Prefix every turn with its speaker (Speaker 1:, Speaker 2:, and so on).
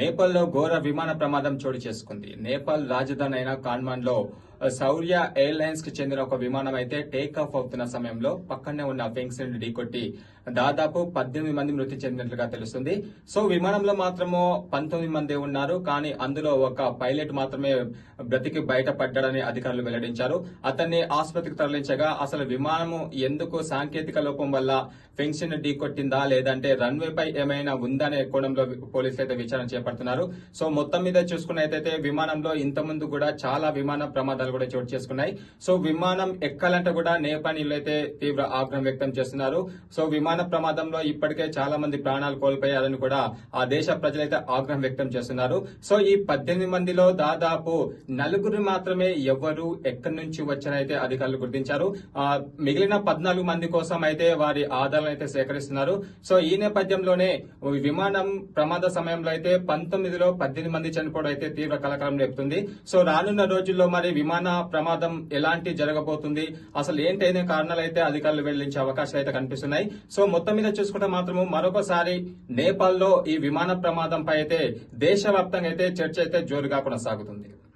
Speaker 1: నేపాల్లో ఘోర విమాన ప్రమాదం చోటు చేసుకుంది. నేపాల్ రాజధాని అయిన కాన్మాన్లో సౌర్య ఎయిర్లైన్స్కి చెందిన ఒక విమానం అయితే టేక్ ఆఫ్ అవుతున్న సమయంలో పక్కనే ఉన్న వింగ్స్ని ఢీకొట్టి దాదాపు పద్దెనిమిది మంది మృతి చెందినట్లుగా తెలుస్తుంది. సో విమానంలో మాత్రము పంతొమ్మిది మంది ఉన్నారు. కానీ అందులో ఒక పైలట్ మాత్రమే బ్రతికి బయటపడ్డాడని అధికారులు వెల్లడించారు. అతన్ని ఆసుపత్రికి తరలించగా అసలు విమానము ఎందుకు సాంకేతిక లోపం వల్ల ఫెన్షన్ ఢీకొట్టిందా లేదంటే రన్వే పై ఏమైనా ఉందనే కోణంలో పోలీసులు అయితే విచారణ చేపడుతున్నారు. సో మొత్తం మీద చూసుకున్నట్టయితే విమానంలో ఇంత ముందు కూడా చాలా విమాన ప్రమాదాలు కూడా చోటు చేసుకున్నాయి. సో విమానం ఎక్కాలంటే కూడా నేపానీలు అయితే తీవ్ర ఆగ్రహం వ్యక్తం చేస్తున్నారు. సో విమాన ప్రమాదంలో ఇప్పటికే చాలా మంది ప్రాణాలు కోల్పోయారని కూడా ఆ దేశ ప్రజలైతే ఆగ్రహం వ్యక్తం చేస్తున్నారు. సో ఈ పద్దెనిమిది మందిలో దాదాపు నలుగురు మాత్రమే ఎవరు ఎక్కడి నుంచి వచ్చారైతే అధికారులు గుర్తించారు. మిగిలిన పద్నాలుగు మంది కోసం అయితే వారి ఆధారాలు అయితే సేకరిస్తున్నారు. సో ఈ నేపథ్యంలోనే విమానం ప్రమాద సమయంలో అయితే పంతొమ్మిదిలో పద్దెనిమిది మంది చనిపోవడం అయితే తీవ్ర కలకలం రేపుతుంది. సో రానున్న రోజుల్లో మరి విమాన ప్రమాదం ఎలాంటి జరగబోతుంది? అసలు ఏంటైన కారణాలు అయితే అధికారులు వెల్లడించే అవకాశాలు అయితే కనిపిస్తున్నాయి. సో మొత్తం మీద చూసుకుంటే మాత్రము మరొకసారి నేపాల్లో ఈ విమాన ప్రమాదంపై అయితే దేశవ్యాప్తంగా అయితే చర్చ అయితే జోరుగా కొనసాగుతుంది.